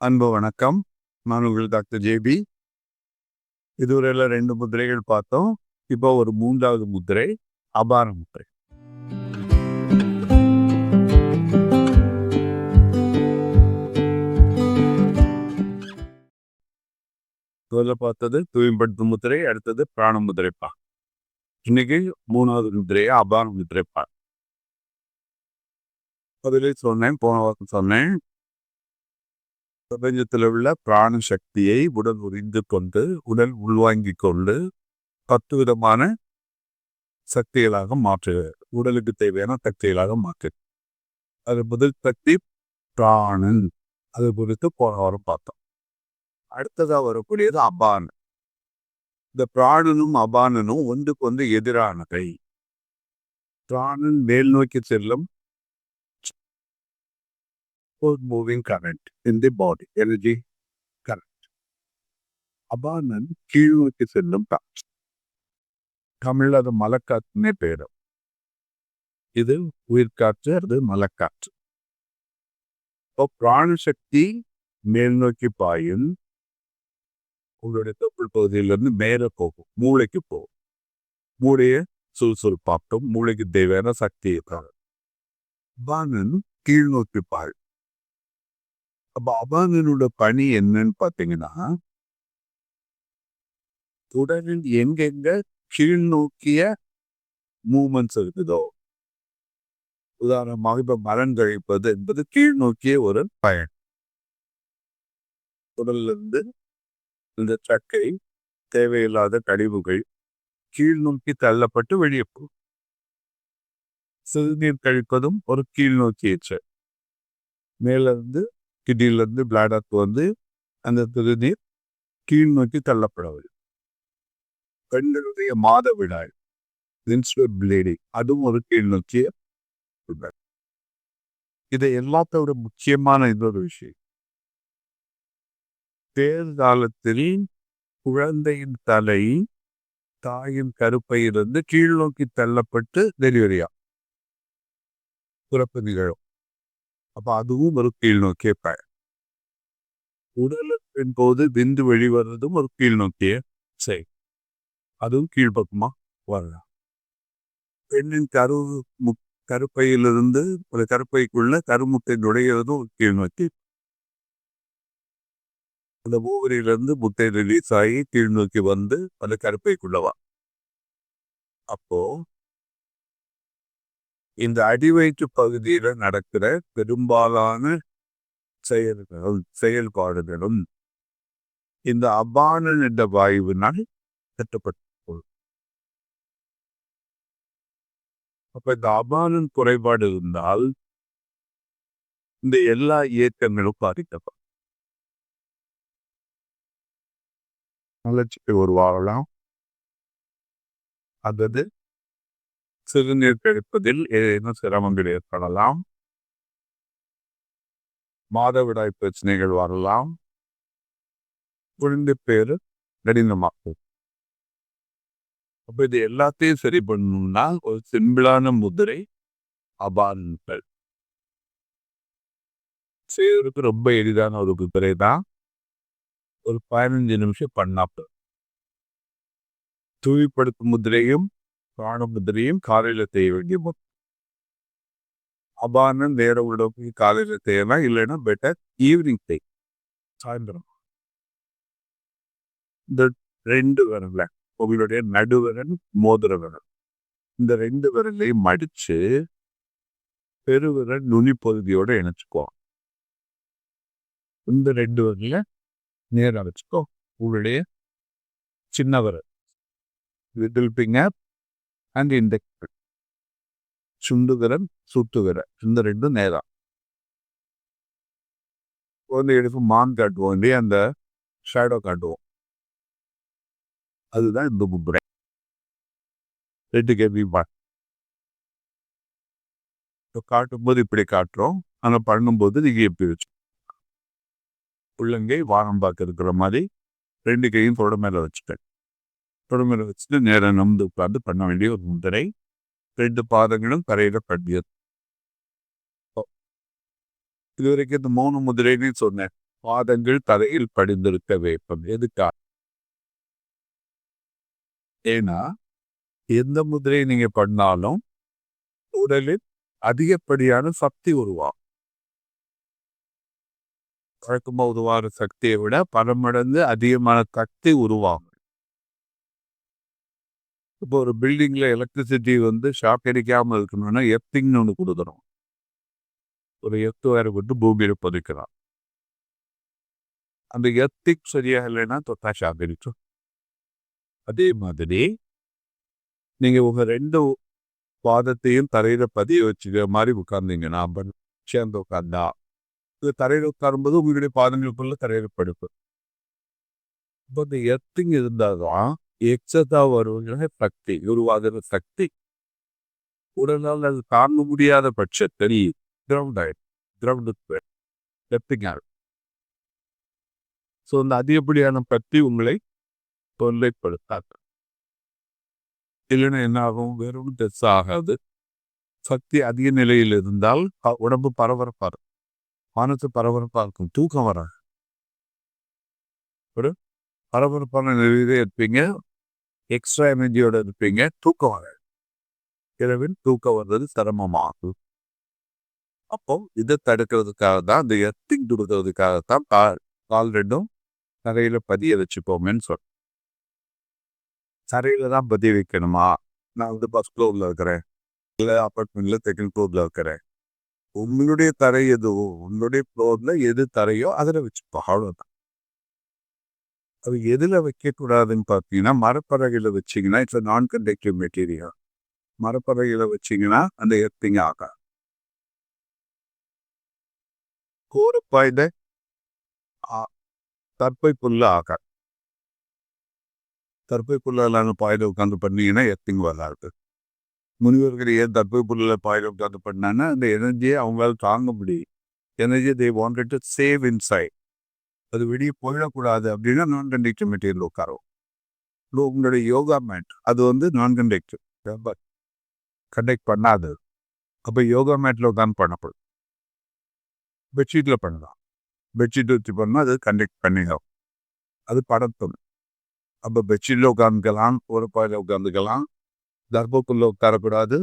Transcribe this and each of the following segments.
அன்பு வணக்கம். நான் உங்கள் டாக்டர் ஜேபி இதுவரையில ரெண்டு முத்திரைகள் பார்த்தோம். இப்போ ஒரு மூன்றாவது முத்திரை அபார முத்திரை. முதல்ல பார்த்தது தூய்மைப்படுத்தும் முத்திரை அடுத்தது பிராண முத்திரைப்பா இன்னைக்கு மூணாவது முத்திரையை அபார முத்திரைப்பா அதிலே சொன்னேன் போன வாரம் சொன்னேன். பிரபஞ்சத்தில் உள்ள பிராண சக்தியை உடல் உறிந்து கொண்டு உடல் உள்வாங்கிக் கொண்டு பத்து விதமான சக்திகளாக மாற்றுகிறது உடலுக்கு தேவையான சக்திகளாக மாற்று. அது முதல் சக்தி பிராணன். அது குறித்து போன வாரம் பார்த்தோம். அடுத்ததாக வரக்கூடியது அபானன் இந்த பிராணனும் அபானனும் ஒன்றுக்கு ஒன்று எதிரானவை. பிராணன் மேல் நோக்கி செல்லும் upward moving current in the body, energy current. அபானன் கீழ் செல்லும் காற்று தமிழ் அது மலக்காற்றுனே பேரும் இது உயிர்காற்று அது மலக்காற்று. இப்போ பிராணசக்தி மேல் நோக்கி பாயும். உங்களுடைய தொப்புள் பகுதியிலிருந்து மேலே போகும் மூளைக்கு போகும். மூளையை சுறுசுறுப்பாட்டும் மூளைக்கு தேவையான சக்தியை தரும். அபானன் கீழ் நோக்கி பாயும். அப்ப அபானனோட பணி என்னன்னு பாத்தீங்கன்னா உடலில் எங்கெங்க கீழ் நோக்கிய மூமெண்ட்ஸ் இருக்குதோ உதாரணமாக இப்ப மரம் கழிப்பது என்பது கீழ் நோக்கிய ஒரு பயன். உடல்ல இருந்து இந்த சக்கை தேவையில்லாத கழிவுகள் கீழ் நோக்கி தள்ளப்பட்டு வெளியே போகும் சிறுநீர் கழிப்பதும் ஒரு கீழ் நோக்கிய மேலிருந்து மேல இருந்து பிளாடருக்கு வந்து அந்த திருநீர் கீழ் நோக்கி தள்ளப்படவில்லை பெண்களுடைய மாதவிடாய் பிளீடிங் அதுவும் ஒரு கீழ் நோக்கிய இதை எல்லாத்தோட முக்கியமான இன்னொரு விஷயம். தேர்காலத்தில் குழந்தையின் தலை தாயின் கருப்பையிலிருந்து கீழ் நோக்கி தள்ளப்பட்டு டெலிவரியா பிறப்பு நிகழும். அப்போ அதுவும் ஒரு கீழ் நோக்கிய பயன் உடலின் போது விந்து வெளிவருவதும் ஒரு கீழ் நோக்கிய செய் அதுவும் கீழ்ப்பக்கமா வரலாம் பெண்ணின் கரு மு கருப்பையிலிருந்து ஒரு கருப்பைக்குள்ள கருமுட்டை நுழைகிறதும் ஒரு கீழ் நோக்கி. அந்த ஓவரியிலிருந்து முட்டை ரிலீஸ் ஆகி கீழ் நோக்கி வந்து அந்த கருப்பைக்குள்ளவா அப்போ இந்த அடிவயிற்று பகுதியில நடக்கிற பெரும்பாலான செயல்களும் செயல்பாடுகளும் இந்த அபானன் என்ற வாயுவினால் கட்டுப்பட்டு போகும். அப்ப இந்த அபானன் குறைபாடு இருந்தால் இந்த எல்லா இயக்கங்களும் பாதிக்கப்படும் வளர்ச்சிக்கு உருவாகலாம் அல்லது சிறுநீர் கழிப்பதில் ஏதேனும் சிரமங்கள் ஏற்படலாம்? மாதவிடாய் பிரச்சனைகள் வரலாம். குழந்தை பேரு நடினமாக்கும் அப்ப இது எல்லாத்தையும் சரி பண்ணணும்னா ஒரு சிம்பிளான முதிரை அபாரங்கள் செய்வதற்கு ரொம்ப எளிதான ஒரு முதிரை தான். ஒரு பதினஞ்சு நிமிஷம் பண்ணாப்ப தூய்ப்படுத்தும் முதிரையும் பிராண முதிரையும் காலையில செய்ய வேண்டிய முறை அபானம் நேர உள்ளவங்க காலையில செய்யலாம் இல்லைன்னா பெட்டர் ஈவினிங் செய் சாயந்தரம் இந்த ரெண்டு விரல்ல உங்களுடைய நடுவிரல் மோதிர விரல் இந்த ரெண்டு விரலையும் மடிச்சு பெருவிரல் நுனி பகுதியோட இணைச்சுக்குவோம் இந்த ரெண்டு விரல நேரா வச்சுக்கோ உங்களுடைய சின்ன விரல் லிட்டில் பிங்கர் அண்ட் இண்டெக்ஸ் சுண்டு விரல் சுட்டு விரல் இந்த ரெண்டும் நேரா குழந்தைகளுக்கு மான் காட்டுவோம் இல்லையா அந்த ஷேடோ காட்டுவோம் அதுதான் இந்த முறை ரெண்டு கேள்வி காட்டும்போது இப்படி காட்டுறோம் ஆனால் பண்ணும்போது நீங்க எப்படி வச்சு உள்ளங்கை வாரம் பார்க்க இருக்கிற மாதிரி ரெண்டு கையும் தொட மேல வச்சுட்டேன் தொட வச்சுட்டு நேரம் நம்பி உட்கார்ந்து பண்ண வேண்டிய ஒரு முதிரை ரெண்டு பாதங்களும் கரையில கட்டியது. இதுவரைக்கும் இந்த மௌன முதிரைன்னு சொன்னேன். பாதங்கள் தரையில் படிந்திருக்க வேண்டும். எதுக்கா ஏன்னா எந்த முதிரையை நீங்க பண்ணாலும் உடலில் அதிகப்படியான சக்தி உருவாகும். வழக்கமாக உருவாகிற சக்தியை விட பல மடங்கு அதிகமான சக்தி உருவாகும். இப்போ ஒரு பில்டிங்ல எலக்ட்ரிசிட்டி வந்து ஷாக் அடிக்காமல் இருக்கணும்னா எர்த்திங்னு ஒன்று கொடுக்குறோம் ஒரு எர்த்து வேற போட்டு பூமியில பதிக்கலாம். அந்த எர்த்திக் சரியாக இல்லைன்னா தொட்டா ஷாக் அடிக்கும் அதே மாதிரி நீங்க உங்க ரெண்டு பாதத்தையும் தரையில பதிய வச்சுக்கிற மாதிரி உட்கார்ந்தீங்கன்னா பட் சேர்ந்து உட்கார்ந்தா இது தரையில உட்காரும்போது உங்களுடைய பாதங்களுக்குள்ள தரையில படுப்பு இப்போ இந்த எர்த்திங் இருந்தாதான் எச்சதா வருகிற சக்தி உருவாகிற சக்தி. உடலால் அது தாங்க முடியாத பட்சத்தில் கிரவுண்ட் ஆயிடும். கிரவுண்டு ஆகும் ஸோ இந்த அதிகப்படியான பக்தி உங்களை தொல்லைப்படுத்தாது. இல்லைன்னா என்ன ஆகும்? வெறும் டெஸ் ஆகாது. சக்தி அதிக நிலையில் இருந்தால் உடம்பு பரபரப்பாக இருக்கும். மனசு பரபரப்பாக இருக்கும். தூக்கம் வராது. ஒரு பரபரப்பான நிலையிலே இருப்பீங்க. எக்ஸ்ட்ரா எனர்ஜியோடு இருப்பீங்க தூக்கம் வராது. இரவில் தூக்கம் வர்றது சிரமமாகும். அப்போ இதை தடுக்கிறதுக்காக தான் இந்த எர்த்திங் கொடுக்கறதுக்காகத்தான் கால் கால் ரெண்டும் தரையில பதிய வச்சுப்போமேன்னு சொல்றேன் தரையில தான் பதிய வைக்கணுமா? நான் வந்து பஸ் ஃப்ளோரில் இருக்கிறேன். இல்லை அப்பார்ட்மெண்ட்ல செகண்ட் ஃப்ளோரில் இருக்கிறேன். உங்களுடைய தரை எதுவோ உங்களுடைய ஃப்ளோரில் எது தரையோ அதில் வச்சுப்போம். அவ்வளோதான் அது எதுல வைக்கக்கூடாதுன்னு பார்த்தீங்கன்னா மரப்பறகையில் வச்சீங்கன்னா இட்ஸ் நான் கண்டக்டிவ் மெட்டீரியல் மரப்பறகையில் வச்சீங்கன்னா அந்த எர்த்திங் ஆகாது. ஒரு பாய்ந்த தற்பை புல்ல ஆகாது. தற்பை புல்லான பாயில உட்காந்து பண்ணீங்கன்னா எர்த்திங் வராது. முனிவர்கள் ஏன் தற்பை புல்ல பாயில உட்காந்து பண்ணாங்கன்னா அந்த எனர்ஜியை அவங்களால தாங்க முடியும் energy they wanted to save inside அது வெளியே போயிடக்கூடாது அப்படின்னா நான் கண்டக்டிவ் மெட்டீரியல் உட்காரும் உங்களுடைய யோகா மேட் அது வந்து நான் கண்டக்டிவ் கண்டக்ட் பண்ணாது. அப்போ யோகா மேட்டில் உட்காந்து பண்ணப்படும். பெட்ஷீட்டில் பண்ணலாம். பெட்ஷீட் வச்சு பண்ணால் அது கண்டக்ட் பண்ணிடும். அது படத்தும். அப்போ பெட்ஷீட்டில் உட்காந்துக்கலாம் ஒரு பாயில் உட்காந்துக்கலாம் தர்பக்குள்ள உட்காரக்கூடாது.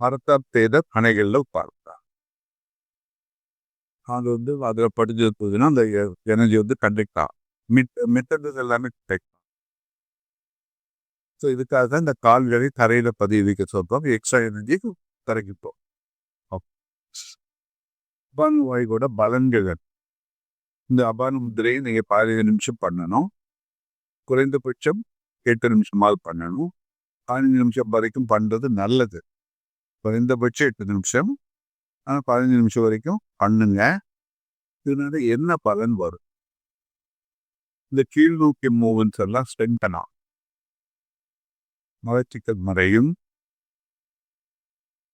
மரத்தால் செய்த பனைகளில் உட்காரக்கூடாது அது வந்து அதில் படிஞ்சு போகுதுன்னா அந்த எனர்ஜி வந்து கண்டக்ட் ஆகும். மிட் எல்லாமே கண்டக்ட் ஸோ இதுக்காக தான் இந்த கால்களை தரையில் பதிய வைக்க சொல்கிறோம் எக்ஸ்ட்ரா எனர்ஜி தரைக்கிப்போம் அபான் வாய்கோட பலன்கள் இந்த அபான முதிரையை நீங்கள் பதினஞ்சு நிமிஷம் பண்ணணும். குறைந்தபட்சம் எட்டு நிமிஷமாவது பண்ணணும். பதினஞ்சு நிமிஷம் வரைக்கும் பண்ணுறது நல்லது. குறைந்தபட்சம் எட்டு நிமிஷம் ஆனால் பதினஞ்சு நிமிஷம் வரைக்கும் பண்ணுங்க. இதனால என்ன பலன் வரும்? இந்த கீழ் நோக்கி மூவன்ஸ் எல்லாம் ஸ்ட்ரென்தன் ஆகும் மலச்சிக்கல் மறையும்.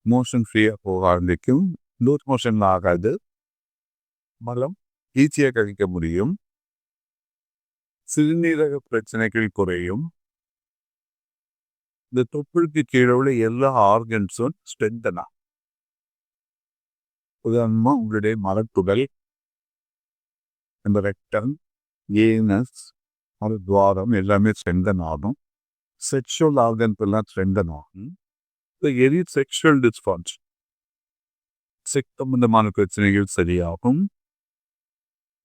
மோஷன் ஃப்ரீயாக போக ஆரம்பிக்கும். லூஸ் மோஷன் ஆகாது. மலம் ஈஸியாக கழிக்க முடியும். சிறுநீரக பிரச்சனைகள் குறையும். இந்த தொப்புளுக்கு கீழே உள்ள எல்லா ஆர்கன்ஸும் ஸ்ட்ரென்தனா உதாரணமா உங்களுடைய மலத்துடல் இந்த ரெக்டம் ஏனஸ் அது துவாரம் எல்லாமே ஸ்ட்ரென்தன் ஆகும் செக்ஷுவல் ஆர்கன்ஸ் எல்லாம் ஸ்ட்ரென்தன் ஆகும் இந்த எரி செக்ஷுவல் டிஸ்பான்ஸ் செக் சம்பந்தமான பிரச்சனைகள் சரியாகும்.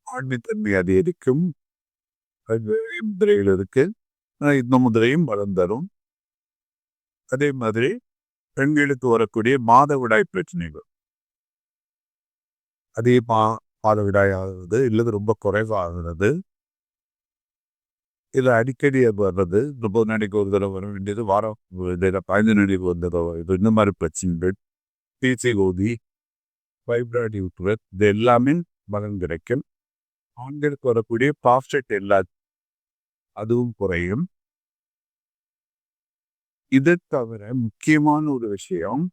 ஆண்மைத்தன்மை அதிகரிக்கும். அது முதிரைகள் இருக்கு. ஆனா இந்த முதிரையும் பலம் தரும். அதே மாதிரி பெண்களுக்கு வரக்கூடிய மாதவிடாய் பிரச்சனைகள். அதே மா மாதவிடாய் ஆகுறது இல்லது ரொம்ப குறைவாகிறது இது அடிக்கடி வர்றது முப்பது நாளைக்கு ஒரு தடவை வர வேண்டியது வாரம் பதினஞ்சு நாளைக்கு ஒரு தடவை இது இந்த மாதிரி பிரச்சனைகள். பிசிஓதி ஃபைப்ராய்டு யூட்ரஸ் இது எல்லாமே பலன் கிடைக்கும். ஆண்களுக்கு வரக்கூடிய பாஸ்டேட் எல்லா அதுவும் குறையும். இதை தவிர முக்கியமான ஒரு விஷயம்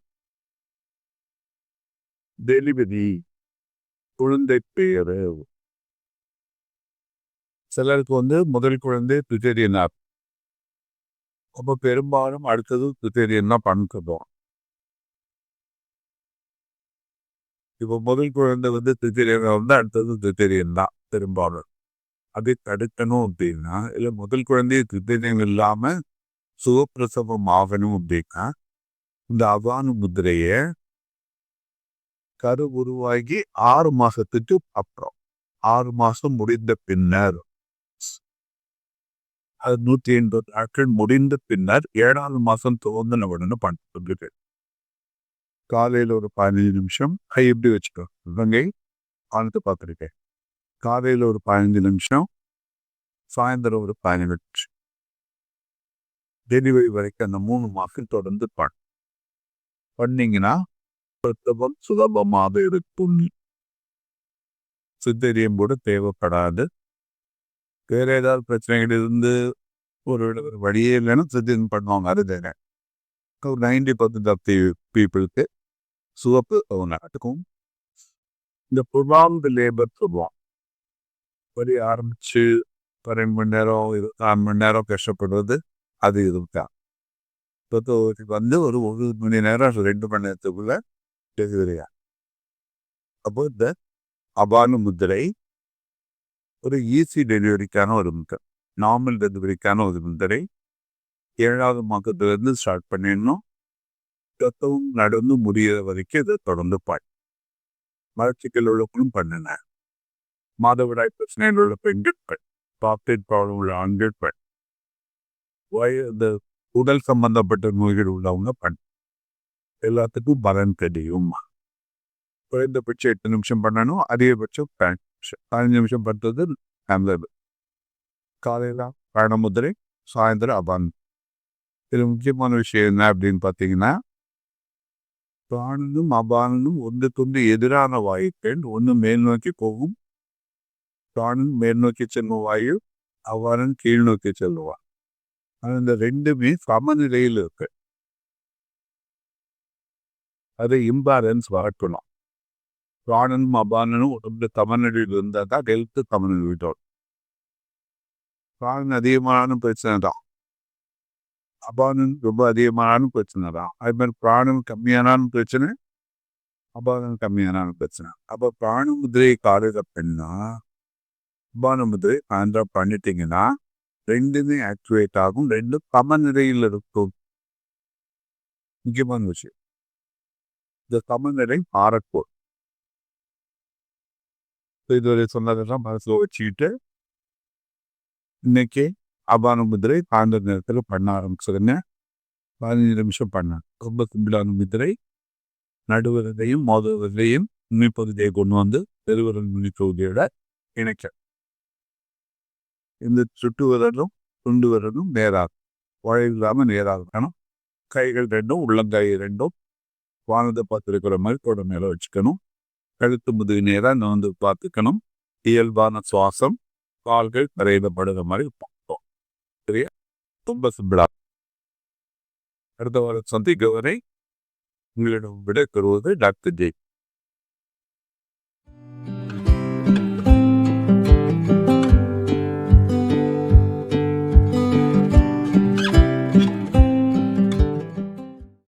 டெலிவரி குழந்தை பேரு சிலருக்கு வந்து முதல் குழந்தை பிரிட்டேரியன் ஆப் அப்போ பெரும்பாலும் அடுத்தது பிரிட்டேரியன் தான் பண்ணுறோம் இப்போ முதல் குழந்தை வந்து சிசேரியன் வந்து அடுத்தது சிசேரியன் தான் பெரும்பாலும். அதை தடுக்கணும் அப்படின்னா இல்லை முதல் குழந்தைய சிசேரியன் இல்லாம சுகப்பிரசவம் ஆகணும் அப்படின்னா இந்த அவானு முதிரையை கரு உருவாகி ஆறு மாசத்துக்கு அப்புறம். ஆறு மாசம் முடிந்த பின்னர். அது நூத்தி எண்பது நாட்கள் முடிந்த பின்னர் ஏழாவது மாசம் துவங்கின உடனே பண்ணிட்டு காலையில ஒரு பதினஞ்சு நிமிஷம் கை எப்படி வச்சுக்கோ இவங்கை ஆனத்து பார்த்துருக்கேன் காலையில ஒரு பதினஞ்சு நிமிஷம் சாயந்தரம் ஒரு பதினஞ்சு நிமிஷம். டெலிவரி வரைக்கும் அந்த மூணு மாசம் தொடர்ந்து பண்ண பண்ணீங்கன்னா பிரசவம் சுலபமாக இருக்கும். சித்தரியம் கூட தேவைப்படாது. வேற ஏதாவது பிரச்சனைகள் இருந்து ஒரு ஒரு வழியே இல்லைன்னா சித்தரியம் பண்ணுவாங்க. அது வேற. ஒரு நைன்டி பர்சன்ட் ஆஃப் தி பீப்புளுக்கு சுவப்பு அவங்க நாட்டுக்கும் இந்த புர்வாங்க லேபர் சொல்லுவான் வழி ஆரம்பிச்சு பன்னெண்டு மணி நேரம் இருபத்தாறு மணி நேரம் கஷ்டப்படுறது அது இதுதான். இப்போ வந்து ஒரு ஒரு மணி நேரம் ரெண்டு மணி நேரத்துக்குள்ள எழுதுகிறார் அப்போ இந்த அபானு முத்திரை ஒரு ஈஸி டெலிவரிக்கான ஒரு முத்திரை நார்மல் டெலிவரிக்கான ஒரு முத்திரை ஏழாவது மாதத்துலேருந்து ஸ்டார்ட் பண்ணிடணும் ரத்தம் நடந்து முடிகிற வரைக்கும் இதை தொடர்ந்து பாய் மலர்ச்சிக்கல் உள்ளவங்களும் பண்ணினேன் மாதவிடாய் பிரச்சனையில் உள்ள பெண்கள் பெண் பாப்டேட் ப்ராப்ளம் உள்ள ஆண்கள் பெண் வய இந்த உடல் சம்பந்தப்பட்ட நோய்கள் உள்ளவங்க பெண் எல்லாத்துக்கும் பலன் தெரியும். குறைந்தபட்சம் எட்டு நிமிஷம் பண்ணணும் அதிகபட்சம் பதினஞ்சு நிமிஷம் பதினஞ்சு நிமிஷம் பண்ணுறது நல்லது. காலையில் பயணமுதிரை சாயந்தரம் அபான் இது முக்கியமான விஷயம் என்ன அப்படின்னு பார்த்தீங்கன்னா பிராணனும் அபானனும் ஒன்றுக்கொன்று எதிரான வாயுக்கள் ஒன்று மேல் நோக்கி போகும். பிராணன் மேல் நோக்கி செல்லும் வாயு அவ்வாறன் கீழ் நோக்கி செல்லுவான் அந்த ரெண்டுமே சமநிலையில் இருக்கு. அதை இம்பேலன்ஸ் வளர்க்கணும் பிராணனும் அபானனும் உடம்புல சமநிலையில் இருந்தால் தான் ஹெல்த்து விட்டோம் பிராணன் அதிகமான பிரச்சனை தான். அபானன் ரொம்ப அதிகமான பிரச்சனை தான். அது மாதிரி பிராணம் கம்மியானாலும் பிரச்சனை அபானம் கம்மியானாலும் பிரச்சனை. அப்போ பிராண முதிரை காடுக பெண்ணா அபான முதிரை சாயந்தரம் பண்ணிட்டீங்கன்னா ரெண்டுமே ஆக்டிவேட் ஆகும். ரெண்டும் சமநிலையில் இருக்கும். முக்கியமான விஷயம். இந்த சமநிலை மாறப்போ இதுவரை சொன்னதெல்லாம் மனசில் வச்சுக்கிட்டு இன்னைக்கு அபான முதிரை சாயந்த நேரத்தில் பண்ண ஆரம்பிச்சதுங்க. பதினஞ்சு நிமிஷம் பண்ணேன் ரொம்ப சிம்பிளான முதிரை. நடுவரதையும் மோதுவதையும் நுனிப்பகுதியை கொண்டு வந்து பெருவரல் நுனிப்பகுதியோட இணைக்க. இந்த சுட்டு விரலும் துண்டு விரலும் நேராகும். உழைவில்லாமல் இல்லாமல் நேராகணும் கைகள் ரெண்டும் உள்ளங்கை ரெண்டும் வானத்தை பார்த்துருக்கிற மாதிரி தொட மேலே வச்சுக்கணும். கழுத்து முதுகு நேராக நோந்து பார்த்துக்கணும். இயல்பான சுவாசம் கால்கள் தரையில் படுகிற மாதிரி பார்த்தோம் சரியா? ரொம்ப சிம்பிளா. அடுத்த வாரம் சந்திக்க வரை உங்களிடம் விடை பெறுவது டாக்டர் ஜெய்.